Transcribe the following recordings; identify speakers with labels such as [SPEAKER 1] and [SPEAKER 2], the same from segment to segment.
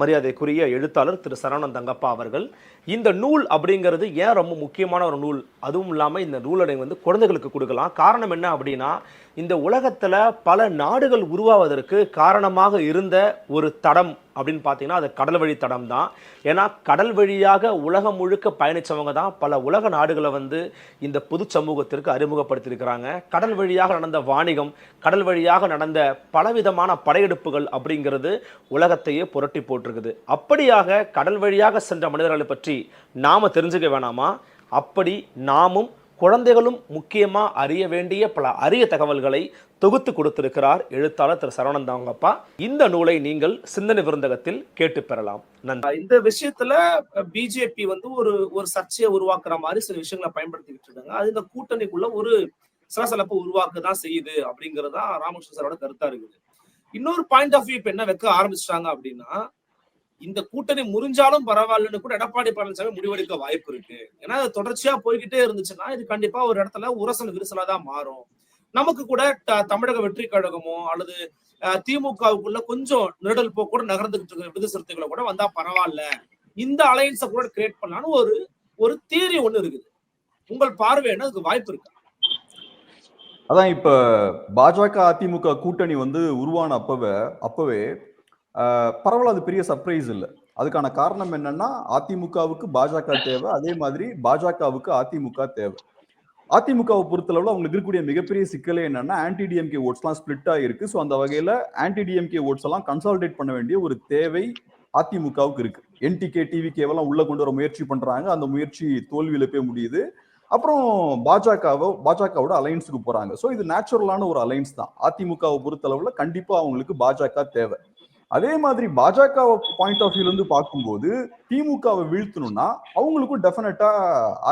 [SPEAKER 1] மரியாதைக்குரிய எழுத்தாளர் திரு சரவணன் தங்கப்பா அவர்கள். இந்த நூல் அப்படிங்கிறது ஏன் ரொம்ப முக்கியமான ஒரு நூல்? அதுவும் இல்லாமல் இந்த நூலடை வந்து குழந்தைகளுக்கு கொடுக்கலாம். காரணம் என்ன அப்படின்னா இந்த உலகத்தில் பல நாடுகள் உருவாவதற்கு காரணமாக இருந்த ஒரு தடம் அப்படின்னு பார்த்தீங்கன்னா அது கடல் வழி தடம் தான். ஏன்னா கடல் வழியாக உலகம் முழுக்க பயணித்தவங்க தான் பல உலக நாடுகளை வந்து இந்த பொது சமூகத்திற்கு அறிமுகப்படுத்தியிருக்கிறாங்க. கடல் வழியாக நடந்த வாணிகம் கடல் வழியாக நடந்த பலவிதமான படையெடுப்புகள் அப்படிங்கிறது உலகத்தையே புரட்டி போட்டிருக்குது. அப்படியாக கடல் வழியாக சென்ற மனிதர்களை பற்றி நாம் தெரிஞ்சுக்க வேணாமா? அப்படி நாமும் குழந்தைகளும் முக்கியமாக அறிய வேண்டிய பல அரிய தகவல்களை தொகுத்து கொடுத்திருக்கிறார் எழுத்தாளர் திரு சரவணன் தாங்கப்பா இந்த நூலை நீங்கள் சிந்தனை விருந்தகத்தில் கேட்டு பெறலாம். நன்றி.
[SPEAKER 2] இந்த விஷயத்துல பிஜேபி வந்து ஒரு ஒரு சர்ச்சையை உருவாக்குற மாதிரி சில விஷயங்களை பயன்படுத்திக்கிட்டு இருக்காங்க. அது இந்த கூட்டணிக்குள்ள ஒரு சலசலப்பு உருவாக்க தான் செய்யுது அப்படிங்கிறது தான் சாரோட கருத்தா இருக்குது. இன்னொரு பாயிண்ட் ஆஃப் வியூ இப்ப என்ன வைக்க ஆரம்பிச்சிட்டாங்க அப்படின்னா இந்த கூட்டணி முறிஞ்சாலும் பரவாயில்லன்னு கூட எடப்பாடி பழனிசாமி முடிவெடுக்க வாய்ப்பு இருக்கு. ஏன்னா அது தொடர்ச்சியா போய்கிட்டே இருந்துச்சுன்னா இது கண்டிப்பா ஒரு இடத்துல உரசல் விரிசலா தான் மாறும். நமக்கு கூட தமிழக வெற்றி கழகமோ அல்லது அஹ், திமுகவுக்குள்ள கொஞ்சம் நிரடல் போக்கு கூட நகர்ந்துகிட்டு இருக்கிற விடுதலை சிறுத்தைகளை கூட வந்தா பரவாயில்ல. இந்த அலையன்ஸை கூட கிரியேட் பண்ணலாம்னு ஒரு ஒரு தியரி ஒண்ணு இருக்குது. உங்கள் பார்வைன்னா அதுக்கு வாய்ப்பு இருக்கு?
[SPEAKER 3] அதான் இப்ப பாஜக அதிமுக கூட்டணி வந்து உருவான அப்பவே அப்பவே பரவாயில்ல அது பெரிய சர்ப்ரைஸ் இல்லை. அதுக்கான காரணம் என்னன்னா அதிமுகவுக்கு பாஜக தேவை அதே மாதிரி பாஜகவுக்கு அதிமுக தேவை. அதிமுகவை பொறுத்தளவில் அவங்களுக்கு இருக்கக்கூடிய மிகப்பெரிய சிக்கலே என்னன்னா ஆன்டி டிஎம்கே ஓட்ஸ்லாம் ஸ்பிளிட் ஆகிருக்கு ஸோ அந்த வகையில் ஆன்டி டிஎம்கே ஓட்ஸ் எல்லாம் கன்சாலிடேட் பண்ண வேண்டிய ஒரு தேவை அதிமுகவுக்கு இருக்கு. என்டிகே டிவிகேவெல்லாம் உள்ள கொண்டு வர முயற்சி பண்றாங்க. அந்த முயற்சி தோல்வியில போய் முடியுது. அப்புறம் பாஜகவை பாஜகவோட அலைன்ஸுக்கு போறாங்க. ஸோ இது நேச்சுரலான ஒரு அலைன்ஸ் தான். அதிமுகவை பொறுத்தளவில் கண்டிப்பா அவங்களுக்கு பாஜக தேவை. அதே மாதிரி பாஜக பாயிண்ட் ஆஃப் வியூல இருந்து பார்க்கும்போது திமுகவை வீழ்த்தணும்னா அவங்களுக்கும் டெஃபினட்டா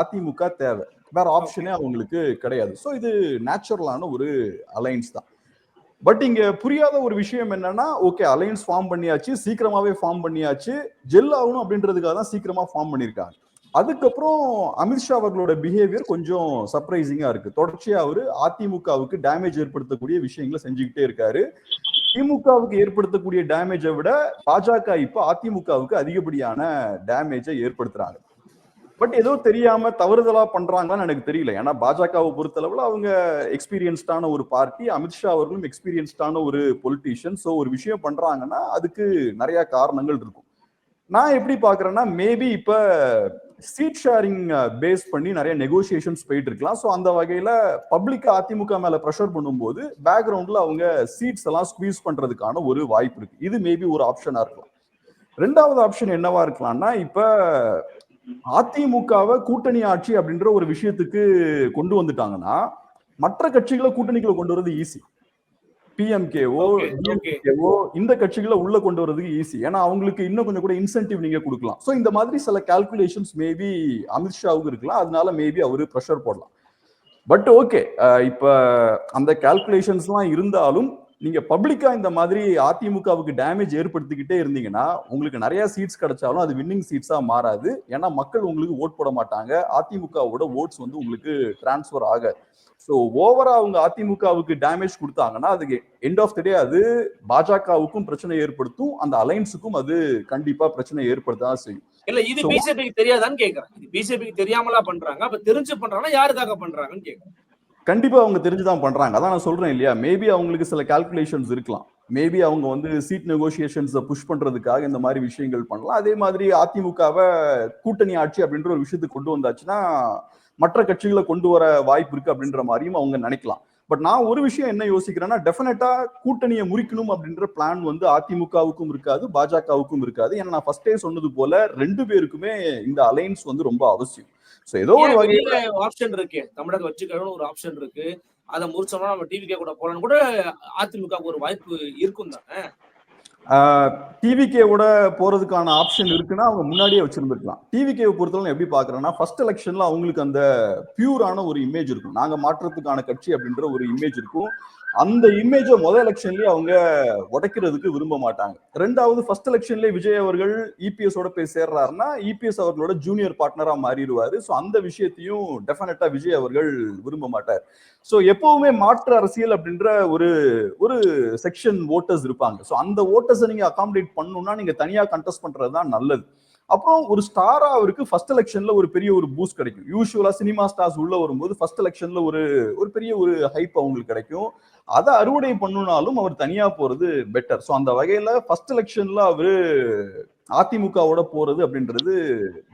[SPEAKER 3] அதிமுக தேவை. வேற ஆப்ஷனே அவங்களுக்கு கிடையாது. ஸோ இது நேச்சுரலான ஒரு அலைன்ஸ் தான். பட் இங்க புரியாத ஒரு விஷயம் என்னன்னா ஓகே அலைன்ஸ் ஃபார்ம் பண்ணியாச்சு சீக்கிரமாவே ஃபார்ம் பண்ணியாச்சு ஜெல் ஆகணும் அப்படின்றதுக்காக தான் சீக்கிரமா ஃபார்ம் பண்ணியிருக்காங்க. அதுக்கப்புறம் அமித்ஷா அவர்களோட பிஹேவியர் கொஞ்சம் சர்ப்ரைசிங்கா இருக்கு. தொடர்ச்சியா அவரு அதிமுகவுக்கு டேமேஜ் ஏற்படுத்தக்கூடிய விஷயங்களை செஞ்சுக்கிட்டே இருக்காரு. திமுகவுக்கு ஏற்படுத்தக்கூடிய டேமேஜை விட பாஜக இப்ப அதிமுகவுக்கு அதிகப்படியான டேமேஜை ஏற்படுத்துறாங்க. பட் ஏதோ தெரியாம தவறுதலா பண்றாங்களான்னு எனக்கு தெரியல. ஏன்னா பாஜகவை பொறுத்தளவுல அவங்க எக்ஸ்பீரியன்ஸ்டான ஒரு பார்ட்டி அமித்ஷா அவர்களும் எக்ஸ்பீரியன்ஸ்டான ஒரு பொலிட்டீஷியன் ஸோ ஒரு விஷயம் பண்றாங்கன்னா அதுக்கு நிறைய காரணங்கள் இருக்கும். நான் எப்படி பாக்குறேன்னா மேபி இப்ப சீட் ஷேரிங் பேஸ் பண்ணி நிறைய நெகோசியேஷன்ஸ் போயிட்டு இருக்கலாம் ஸோ அந்த வகையில பப்ளிக் அதிமுக மேல ப்ரெஷர் பண்ணும்போது பேக்ரவுண்ட்ல அவங்க சீட்ஸ் எல்லாம் ஸ்குவீஸ் பண்றதுக்கான ஒரு வாய்ப்பு இருக்கு. இது மேபி ஒரு ஆப்ஷனா இருக்கலாம். ரெண்டாவது ஆப்ஷன் என்னவா இருக்கலாம்னா இப்ப அதிமுகவை கூட்டணி ஆட்சி அப்படின்ற ஒரு விஷயத்துக்கு கொண்டு வந்துட்டாங்கன்னா மற்ற கட்சிகளை கூட்டணிக்குள்ள கொண்டு வரது ஈஸி
[SPEAKER 2] okay.
[SPEAKER 3] டிஎம்கேவோ இந்த கட்சிகளை உள்ள கொண்டு வரதுக்கு ஈஸி ஏன்னா அவங்களுக்கு இன்னும் கொஞ்சம் கூட இன்சென்டிவ் நீங்க கொடுக்கலாம். சோ இந்த மாதிரி சில கால்குலேஷன்ஸ் மேபி அமித்ஷாவுக்கு இருக்கலாம். அதனால மேபி அவரு ப்ரெஷர் போடலாம். பட் ஓகே இப்ப அந்த கால்குலேஷன்ஸ்லாம் இருந்தாலும் நீங்க பப்ளிக்கா இந்த மாதிரி அதிமுகவுக்கு டேமேஜ் ஏற்படுத்திக்கிட்டே இருந்தீங்கன்னா உங்களுக்கு நிறைய சீட்ஸ் கிடைச்சாலும் அது வின்னிங் சீட்ஸா மாறாது. ஏன்னா மக்கள் உங்களுக்கு ஓட் போட மாட்டாங்க. அதிமுகவோட ஓட்ஸ் வந்து உங்களுக்கு டிரான்ஸ்ஃபர் ஆகாது. ஸோ ஓவரா அவங்க அதிமுகவுக்கு டேமேஜ் கொடுத்தாங்கன்னா அதுக்கு எண்ட் ஆஃப் த டே அது பாஜகவுக்கும் பிரச்சனை ஏற்படுத்தும் அந்த அலைன்ஸுக்கும் அது கண்டிப்பா பிரச்சனை ஏற்படுத்த செய்யும்.
[SPEAKER 2] இல்ல இது பிஜேபிக்கு தெரியாதான்னு கேக்குறேன். இது பிஜேபிக்கு தெரியாமலா பண்றாங்க அப்ப தெரிஞ்சு பண்றாங்கன்னா யாருக்காக பண்றாங்கன்னு கேக்குறேன்.
[SPEAKER 3] கண்டிப்பா அவங்க தெரிஞ்சுதான் பண்றாங்க. அதான் நான் சொல்றேன் இல்லையா? மேபி அவங்களுக்கு சில கால்குலேஷன்ஸ் இருக்கலாம். மேபி அவங்க வந்து சீட் நெகோசியேஷன்ஸை புஷ் பண்றதுக்காக இந்த மாதிரி விஷயங்கள் பண்ணலாம். அதே மாதிரி அதிமுகவை கூட்டணி ஆட்சி அப்படின்ற ஒரு விஷயத்துக்கு கொண்டு வந்தாச்சுன்னா மற்ற கட்சிகளை கொண்டு வர வாய்ப்பு இருக்கு அப்படின்ற மாதிரியும் அவங்க நினைக்கலாம். பட் நான் ஒரு விஷயம் என்ன யோசிக்கிறேன்னா டெஃபினட்டா கூட்டணியை முறிக்கணும் அப்படின்ற பிளான் வந்து அதிமுகவுக்கும் இருக்காது பாஜகவுக்கும் இருக்காது. ஏன்னா நான் ஃபர்ஸ்டே சொன்னது போல ரெண்டு பேருக்குமே இந்த அலைன்ஸ் வந்து ரொம்ப அவசியம். ஸோ ஏதோ ஒரு வகையில
[SPEAKER 2] ஆப்ஷன் இருக்கு? தமிழக கழகம் ஒரு ஆப்ஷன் இருக்கு. அதை முடிச்சோம்னா நம்ம டிவிக்கே கூட போலான்னு கூட அதிமுக ஒரு வாய்ப்பு இருக்கும் தானே
[SPEAKER 3] டிவிகேவோட போறதுக்கான ஆப்ஷன் இருக்குன்னா அவங்க முன்னாடியே வச்சிருந்துருக்கலாம். டிவிகேவை பொறுத்தவரை எப்படி பாக்குறேன்னா ஃபர்ஸ்ட் எலெக்ஷன்ல அவங்களுக்கு அந்த பியூரான ஒரு இமேஜ் இருக்கும். நாங்க மாற்றத்துக்கான கட்சி அப்படின்ற ஒரு இமேஜ் இருக்கும். அந்த இமேஜை முதல் எலெக்ஷன்லயே அவங்க உடைக்கிறதுக்கு விரும்ப மாட்டாங்க. ரெண்டாவது ஃபர்ஸ்ட் எலெக்ஷன்லயே விஜய் அவர்கள் இபிஎஸ் ஓட போய் சேர்றாருன்னா இபிஎஸ் அவர்களோட ஜூனியர் பார்ட்னரா மாறிடுவாரு. ஸோ அந்த விஷயத்தையும் டெஃபினட்டா விஜய் அவர்கள் விரும்ப மாட்டார். ஸோ எப்பவுமே மாற்று அரசியல் அப்படின்ற ஒரு ஒரு செக்ஷன் ஓட்டர்ஸ் இருப்பாங்க. ஸோ அந்த ஓட்டர்ஸை நீங்க அகாமடேட் பண்ணணும்னா நீங்க தனியா கண்டெஸ்ட் பண்றது தான் நல்லது. அப்புறம் ஒரு ஸ்டாரா அவருக்கு ஃபர்ஸ்ட் எலெக்ஷன்ல ஒரு பெரிய ஒரு பூஸ்ட் கிடைக்கும். யூஸ்வலா சினிமா ஸ்டார்ஸ் உள்ள வரும்போது ஃபர்ஸ்ட் எலெக்ஷன்ல ஒரு ஒரு பெரிய ஒரு ஹைப் அவங்களுக்கு கிடைக்கும். அதை அறுவடை பண்ணுனாலும் அவர் தனியா போறது பெட்டர் ஸோ அந்த வகையில ஃபர்ஸ்ட் எலெக்ஷன்ல அவரு அதிமுகவோட போறது அப்படின்றது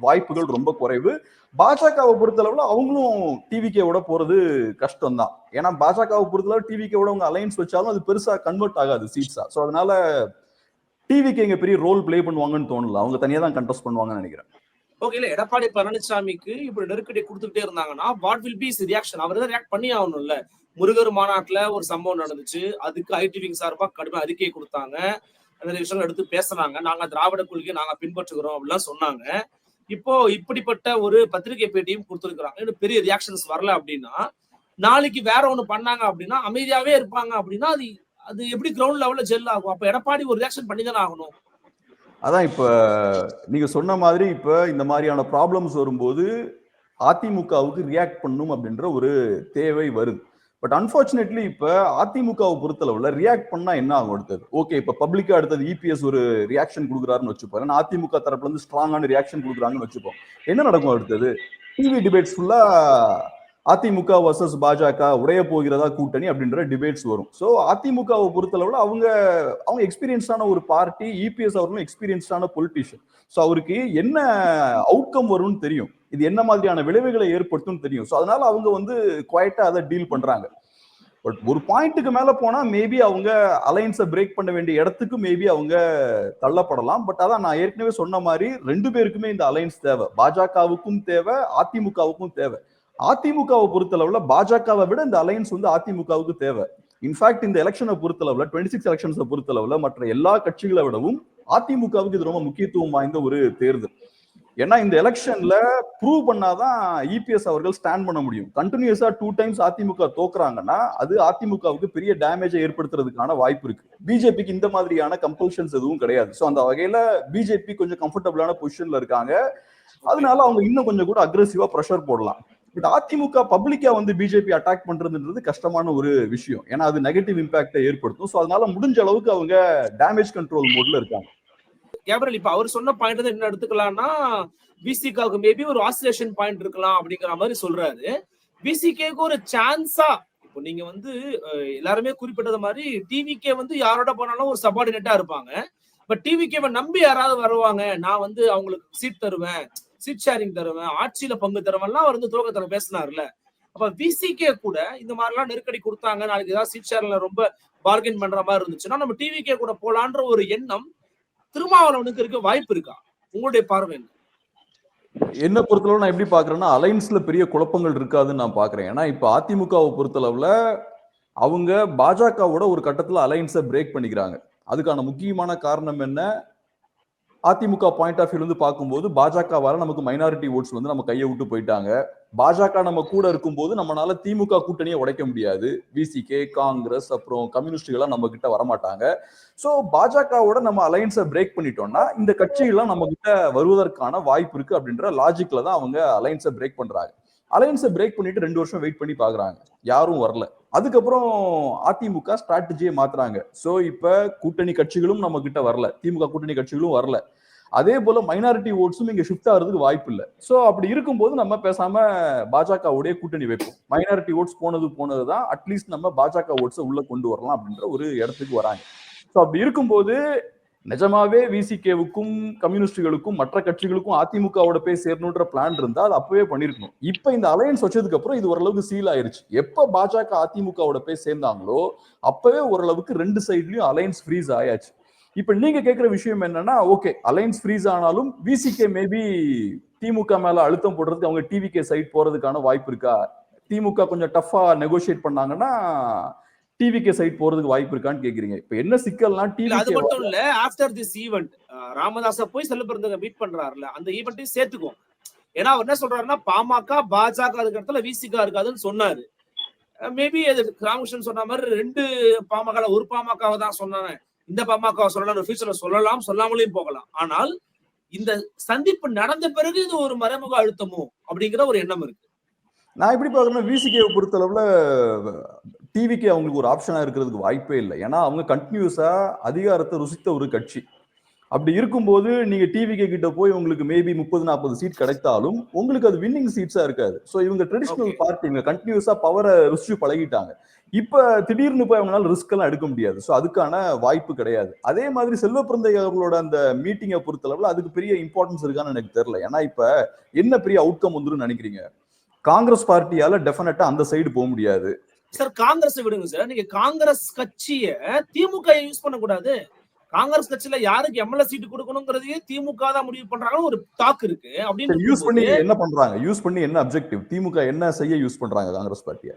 [SPEAKER 3] வாய்ப்புகள் ரொம்ப குறைவு. பாஜகவை பொறுத்தளவுல அவங்களும் டிவிகேவோட போறது கஷ்டம் தான் ஏன்னா பாஜகவை பொறுத்தளவு டிவிகேவோட அவங்க அலைன்ஸ் வச்சாலும் அது பெருசா கன்வெர்ட் ஆகாது சீட்ஸா ஸோ அதனால டிவிக்கு இங்க பெரிய ரோல் ப்ளே பண்ணுவாங்கன்னு தோணல. அவங்க தனியா தான் கண்டஸ்ட் பண்ணுவாங்கன்னு நினைக்கிறேன்.
[SPEAKER 2] ஓகே இல்ல எடப்பாடி பழனிசாமிக்கு இப்படி நெருக்கடி கொடுத்துக்கிட்டே இருந்தாங்கன்னா வாட் வில் பி ரியாக்ஷன் அவர் தான் ரியாக்ட் பண்ணி ஆகணும்ல. முருகர் மாநாட்டுல ஒரு சம்பவம் நடந்துச்சு. அதுக்கு ஐடிவிங் சார்பாக சார்பா கடுமை அறிக்கை கொடுத்தாங்க. நிறைய விஷயங்கள் எடுத்து பேசுனாங்க நாங்க திராவிட கொள்கையை நாங்க பின்பற்றுகிறோம் அப்படிலாம் சொன்னாங்க. இப்போ இப்படிப்பட்ட ஒரு பத்திரிகை பேட்டியும் கொடுத்துருக்காங்க பெரிய ரியாக்ஷன்ஸ் வரல அப்படின்னா நாளைக்கு வேற ஒண்ணு பண்ணாங்க அப்படின்னா அமைதியாவே இருப்பாங்க அப்படின்னா அது அது எப்படி கிரவுண்ட் லெவல்ல ஜெல் ஆகும்? அப்ப எடப்பாடி ஒரு ரியாக்ஷன் பண்ணி தானே ஆகணும்.
[SPEAKER 3] அதான் இப்ப நீங்க சொன்ன மாதிரி இப்ப இந்த மாதிரியான ப்ராப்ளம்ஸ் வரும்போது அதிமுகவுக்கு ரியாக்ட் பண்ணும் அப்படின்ற ஒரு தேவை வருது. பட் அன்பார்ச்சுனேட்லி இப்ப அதிமுகவை பொறுத்தளவுல ரியாக்ட் பண்ணா என்ன ஆகும் அடுத்தது? ஓகே இப்ப பப்ளிக்கா அடுத்தது இபிஎஸ் ஒரு ரியாக்ஷன் கொடுக்குறாருன்னு வச்சுப்போம். ஏன்னா அதிமுக தரப்புல இருந்து ஸ்ட்ராங்கான ரியாக்ஷன் கொடுக்குறாங்கன்னு வச்சுப்போம். என்ன நடக்கும் அடுத்தது? டிவி டிபேட்ஸ் ஃபுல்லா அதிமுக வர்சஸ் பாஜக உடைய போகிறதா கூட்டணி அப்படின்ற டிபேட்ஸ் வரும். ஸோ அதிமுகவை பொறுத்தளவில் அவங்க அவங்க எக்ஸ்பீரியன்ஸான ஒரு பார்ட்டி இபிஎஸ் அவர்களும் எக்ஸ்பீரியன்ஸான பொலிட்டிஷியன் ஸோ அவருக்கு என்ன அவுட்கம் வரும்னு தெரியும். இது என்ன மாதிரியான விளைவுகளை ஏற்படுத்தும் தெரியும். ஸோ அதனால அவங்க வந்து குவாய்ட்டா அதை டீல் பண்றாங்க. பட் ஒரு பாயிண்ட்டுக்கு மேல போனா மேபி அவங்க அலைன்ஸை பிரேக் பண்ண வேண்டிய இடத்துக்கு மேபி அவங்க தள்ளப்படலாம். பட் அதான் நான் ஏற்கனவே சொன்ன மாதிரி ரெண்டு பேருக்குமே இந்த அலைன்ஸ் தேவை. பாஜகவுக்கும் தேவை அதிமுகவுக்கும் தேவை. அதிமுகவை பொறுத்தளவுல பாஜகவை விட இந்த அலையன்ஸ் வந்து அதிமுகவுக்கு தேவை. இன்ஃபேக்ட் இந்த எலெக்ஷனை பொறுத்தளவுல டுவெண்ட்டி சிக்ஸ் எலெக்ஷன்ஸை பொறுத்தளவுல மற்ற எல்லா கட்சிகளை விடவும் அதிமுகவுக்கு இது ரொம்ப முக்கியத்துவம் வாய்ந்த ஒரு தேர்தல். ஏன்னா இந்த எலெக்ஷன்ல ப்ரூவ் பண்ணாதான் இபிஎஸ் அவர்கள் ஸ்டாண்ட் பண்ண முடியும். கண்டினியூஸா டூ டைம்ஸ் அதிமுக தோக்குறாங்கன்னா அது அதிமுகவுக்கு பெரிய டேமேஜை ஏற்படுத்துறதுக்கான வாய்ப்பு இருக்கு. பிஜேபிக்கு இந்த மாதிரியான கம்பல்ஷன்ஸ் எதுவும் கிடையாது. ஸோ அந்த வகையில பிஜேபி கொஞ்சம் கம்ஃபர்டபுளான பொசிஷன்ல இருக்காங்க. அதனால அவங்க இன்னும் கொஞ்சம் கூட அக்ரெசிவா ப்ரெஷர் போடலாம். பட் அதிமுக பப்ளிக்கா வந்து பிஜேபி அட்டாக் பண்றதுன்றது கஷ்டமான ஒரு விஷயம். ஏன்னா அது நெகட்டிவ் இம்பாக்டை ஏற்படுத்தும். ஸோ அதனால முடிஞ்ச அளவுக்கு அவங்க டேமேஜ் கண்ட்ரோல் மோட்ல இருக்காங்க.
[SPEAKER 2] கேப்ரல் இப்ப அவர் சொன்ன பாயிண்ட் என்ன எடுத்துக்கலாம்னா பிசிகாவுக்கு மேபி ஒரு ஆசிலேஷன் பாயிண்ட் இருக்கலாம் அப்படிங்கிற மாதிரி சொல்றாரு. பிசிகேக்கு ஒரு சான்ஸா இப்போ நீங்க வந்து எல்லாருமே குறிப்பிட்டது மாதிரி டிவிகே வந்து யாரோட போனாலும் ஒரு சபார்டினேட்டா இருப்பாங்க. பட் டிவிகேவை நம்பி யாராவது வருவாங்க. நான் வந்து அவங்களுக்கு சீட் தருவேன். சீட் ஷேரிங் தருவேன் ஆட்சியில பங்கு தருவேன்லாம் அவர் வந்து துவக்கத்துல பேசினார்ல. அப்ப பிசிகே கூட இந்த மாதிரிலாம் நெருக்கடி கொடுத்தாங்க நாளைக்கு ஏதாவது சீட் ஷேர்ல ரொம்ப பார்கெயின் பண்ற மாதிரி இருந்துச்சுன்னா நம்ம டிவிகே கூட போலான்ற ஒரு எண்ணம் திருமாவளவனுக்கு இருக்க வாய்ப்பு இருக்கா? உங்களுடைய பார்வை என்ன?
[SPEAKER 3] என்ன பொறுத்தளவு நான் எப்படி பாக்குறேன்னா அலைன்ஸ்ல பெரிய குழப்பங்கள் இருக்காதுன்னு நான் பாக்குறேன் ஏன்னா இப்ப அதிமுகவை பொறுத்தளவுல அவங்க பாஜகவோட ஒரு கட்டத்துல அலைன்ஸை பிரேக் பண்ணிக்கிறாங்க. அதுக்கான முக்கியமான காரணம் என்ன? அதிமுக பாயிண்ட் ஆஃப் வியூலேருந்து வந்து பார்க்கும்போது பாஜகவால நமக்கு மைனாரிட்டி ஓட்ஸ் வந்து நம்ம கையை விட்டு போயிட்டாங்க. பாஜக நம்ம கூட இருக்கும்போது நம்மளால திமுக கூட்டணியை உடைக்க முடியாது. விசிகே காங்கிரஸ் அப்புறம் கம்யூனிஸ்டுகள்லாம் நம்ம கிட்ட வரமாட்டாங்க. ஸோ பாஜகவோட நம்ம அலைன்ஸை பிரேக் பண்ணிட்டோம்னா இந்த கட்சிகள்லாம் நம்ம கிட்ட வருவதற்கான வாய்ப்பு இருக்கு அப்படின்ற லாஜிக்ல தான் அவங்க அலைன்ஸை பிரேக் பண்றாங்க. அலையன்ஸை பிரேக் பண்ணிட்டு ரெண்டு வருஷம் வெயிட் பண்ணி பாக்குறாங்க. யாரும் வரல. அதுக்கப்புறம் அதிமுக ஸ்ட்ராட்டஜியை மாத்துறாங்க. சோ இப்ப கூட்டணி கட்சிகளும் நம்ம கிட்ட வரல. திமுக கூட்டணி கட்சிகளும் வரல. அதே போல மைனாரிட்டி ஓட்ஸும் இங்க ஷிஃப்ட் ஆகிறதுக்கு வாய்ப்பு இல்லை. சோ அப்படி இருக்கும்போது நம்ம பேசாம பாஜகவுடைய கூட்டணி வைப்போம். மைனாரிட்டி ஓட்ஸ் போனது போனதுதான் அட்லீஸ்ட் நம்ம பாஜக ஓட்ஸை உள்ள கொண்டு வரலாம் அப்படின்ற ஒரு இடத்துக்கு வராங்க. ஸோ அப்படி இருக்கும்போது நிஜமாவே விசிகேவுக்கும் கம்யூனிஸ்டுகளுக்கும் மற்ற கட்சிகளுக்கும் அதிமுகவோட போய் சேரணுன்ற பிளான் இருந்தா அது அப்பவே பண்ணிருக்கணும். இப்ப இந்த அலையன்ஸ் வச்சதுக்கு அப்புறம் இது ஓரளவுக்கு சீல் ஆயிருச்சு. எப்ப பாஜக அதிமுகவோட போய் சேர்ந்தாங்களோ அப்பவே ஓரளவுக்கு ரெண்டு சைட்லயும் அலையன்ஸ் ஃப்ரீஸ் ஆயாச்சு. இப்ப நீங்க கேட்கிற விஷயம் என்னன்னா ஓகே அலையன்ஸ் ஃப்ரீஸ் ஆனாலும் விசிகே மேபி திமுக மேல அழுத்தம் போடுறதுக்கு அவங்க டிவிகே சைட் போறதுக்கான வாய்ப்பு இருக்கா? திமுக கொஞ்சம் டஃபா நெகோஷியேட் பண்ணாங்கன்னா டிவிகே சைட் போறதுக்கு வாய்ப்பு இருக்கான்னு கேக்குறீங்க. இப்ப என்ன சிக்கல்னா
[SPEAKER 2] இல்ல அது மட்டும் இல்ல ஆஃப்டர் திஸ் ஈவெண்ட் ராமதாஸ போய் செல்லுபிறந்தங்க மீட் பண்றாருல அந்த ஈவெண்ட்டையும் சேர்த்துக்கும் ஏன்னா அவர் என்ன சொல்றாருன்னா பாமக பாஜக இருக்கிற இடத்துல விசிகா இருக்காதுன்னு சொன்னாரு. மேபி அது ராமகிருஷ்ணன் சொன்ன மாதிரி ரெண்டு பாமக ஒரு பாமகவை தான் சொன்னாங்க. இந்த பாமக சொல்லலாம் ஃபியூச்சர்ல சொல்லலாம் சொல்லாமலையும் போகலாம். ஆனால் இந்த சந்திப்பு நடந்த பிறகு இது ஒரு மறைமுக அழுத்தமோ அப்படிங்கிற ஒரு எண்ணம் இருக்கு.
[SPEAKER 3] நான் எப்படி பாக்குறேன்னா விசிகேவை பொறுத்தளவுல டிவிக்கு அவங்களுக்கு ஒரு ஆப்ஷனா இருக்கிறதுக்கு வாய்ப்பே இல்லை. ஏன்னா அவங்க கண்டினியூஸா அதிகாரத்தை ருசித்த ஒரு கட்சி. அப்படி இருக்கும்போது நீங்க டிவிகே கிட்ட போய் உங்களுக்கு மேபி முப்பது நாற்பது சீட் கிடைத்தாலும் உங்களுக்கு அது வின்னிங் சீட்ஸா இருக்காது. ஸோ இவங்க ட்ரெடிஷ்னல். பார்ட்டி இவங்க கண்டினியூஸா பவரை ருசிச்சு பழகிட்டாங்க. இப்ப திடீர்னு போய் அவங்களால ரிஸ்க் எல்லாம் எடுக்க முடியாது. ஸோ அதுக்கான வாய்ப்பு கிடையாது. அதே மாதிரி செல்வப்பிரந்தை அவர்களோட அந்த மீட்டிங்கை பொறுத்தளவுல அதுக்கு பெரிய இம்பார்ட்டன்ஸ் இருக்கான்னு எனக்கு தெரியல. ஏன்னா இப்ப என்ன பெரிய அவுட்கம் வந்துரும் நினைக்கிறீங்க? காங்கிரஸ் பார்ட்டியால டெஃபினட்டா அந்த சைடு போக முடியாது.
[SPEAKER 2] சார் காங்கிரஸ் விடுங்க சார் நீங்க காங்கிரஸ் கட்சிய திமுக யூஸ் பண்ணக்கூடாது. காங்கிரஸ் கட்சியில யாருக்கு எம்எல்ஏ சீட்டு கொடுக்கணுங்கிறதையே திமுக தான் முடிவு பண்றாங்கன்னு ஒரு தாக்கு இருக்கு. அப்படின்னு
[SPEAKER 3] யூஸ் பண்ணி என்ன பண்றாங்க? யூஸ் பண்ணி என்ன அப்ஜெக்டிவ் திமுக என்ன செய்ய யூஸ் பண்றாங்க காங்கிரஸ் பார்ட்டியை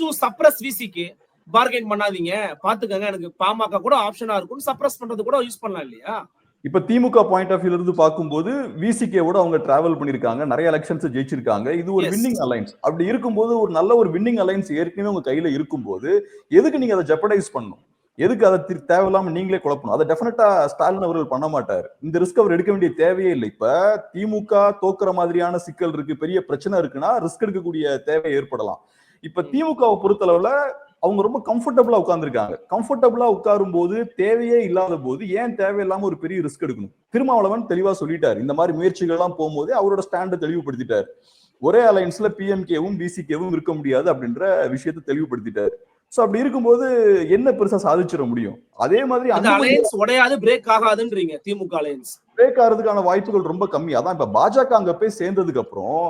[SPEAKER 2] டு சப்ரஸ் விசிக்கு பார்கெயின் பண்ணாதீங்க. பாத்துக்கங்க எனக்கு பாமக கூட ஆப்ஷனா இருக்கும் சப்ரஸ் பண்றது கூட யூஸ் பண்ணலாம் இல்லையா?
[SPEAKER 3] இப்ப திமுக பாயிண்ட் ஆஃப் வியூல இருந்து பார்க்கும்போது விசிகேவோட அவங்க டிராவல் பண்ணிருக்காங்க. நிறைய எலெக்ஷன்ஸ் ஜெயிச்சிருக்காங்க. இது ஒரு. வின்னிங் அலைன்ஸ் அப்படி இருக்கும்போது ஒரு நல்ல ஒரு வின்னிங் அலைன்ஸ் ஏற்கனவே உங்க கையில இருக்கும்போது எதுக்கு நீங்க அதை ஜெப்படைஸ் பண்ணணும்? எதுக்கு அதை தேவையில்லாம நீங்களே குழப்பணும் அதை டெஃபினட்டா ஸ்டாலின் அவர்கள் பண்ண மாட்டார். இந்த ரிஸ்க் அவர் எடுக்க வேண்டிய தேவையே இல்லை. இப்ப திமுக தோக்குற மாதிரியான சிக்கல் இருக்கு பெரிய பிரச்சனை இருக்குன்னா ரிஸ்க் எடுக்கக்கூடிய தேவை ஏற்படலாம். இப்ப திமுகவை பொறுத்தளவுல அவங்க ரொம்ப கம்ஃபர்டபுளா உட்கார்ந்துருக்காங்க. கம்ஃபர்டபுளா உட்காரும் போது தேவையே இல்லாத போது ஏன் தேவையில்லாம ஒரு பெரிய ரிஸ்க் எடுக்கணும்? திருமாவளவன் தெளிவா சொல்லிட்டாரு. இந்த மாதிரி முயற்சிகள் எல்லாம் போகும்போது அவரோட ஸ்டாண்டை தெளிவுபடுத்திட்டாரு. ஒரே அலைன்ஸ்ல பிஎம்கேவும் பிசிகேவும் இருக்க முடியாது அப்படின்ற விஷயத்தை தெளிவுபடுத்திட்டாரு. சோ அப்படி இருக்கும்போது என்ன பெருசா சாதிச்சிட முடியும்? அதே மாதிரி
[SPEAKER 2] அந்த
[SPEAKER 3] அந்த
[SPEAKER 2] அலையன்ஸ் உடையாது பிரேக் ஆகாதுன்றீங்க திமுக அலையன்ஸ்
[SPEAKER 3] பிரேக் ஆகிறதுக்கான வாய்ப்புகள் ரொம்ப கம்மி. அதான் இப்ப பாஜக அங்க போய் சேர்ந்ததுக்கு அப்புறம்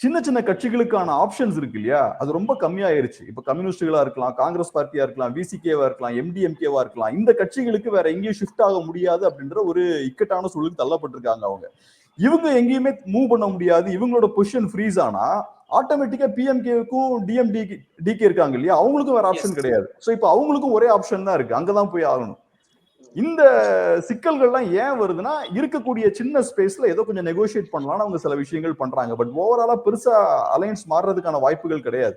[SPEAKER 3] சின்ன சின்ன கட்சிகளுக்கான ஆப்ஷன்ஸ் இருக்கு இல்லையா? அது ரொம்ப கம்மியாயிருச்சு. இப்ப கம்யூனிஸ்டுகளா இருக்கலாம் காங்கிரஸ் பார்ட்டியா இருக்கலாம் விசிகேவா இருக்கலாம் எம்டிஎம்கேவா இருக்கலாம் இந்த கட்சிகளுக்கு வேற எங்கேயும் ஷிஃப்ட் ஆக முடியாது அப்படின்ற ஒரு இக்கட்டான சூழலுக்கு தள்ளப்பட்டிருக்காங்க அவங்க. இவங்க எங்கேயுமே மூவ் பண்ண முடியாது. இவங்களோட பொசிஷன் ஃப்ரீஸ் ஆனா ஆட்டோமேட்டிக்கா பிஎம்கேவுக்கும் டிஎம்டி டிகே இருக்காங்க இல்லையா? அவங்களுக்கும் வேற ஆப்ஷன். கிடையாது. சோ இப்போ அவங்களுக்கும் ஒரே ஆப்ஷன் தான் இருக்கு. அங்கதான் போய் ஆகணும். இந்த சிக்கல்கள்லாம் ஏன் வருதுன்னா இருக்கக்கூடிய சின்ன ஸ்பேஸ்ல ஏதோ கொஞ்சம் நெகோஷியேட் பண்ணலாம்னு அவங்க சில விஷயங்கள் பண்றாங்க. பட் ஓவராலா பெருசா அலையன்ஸ் மாறுறதுக்கான வாய்ப்புகள் கிடையாது.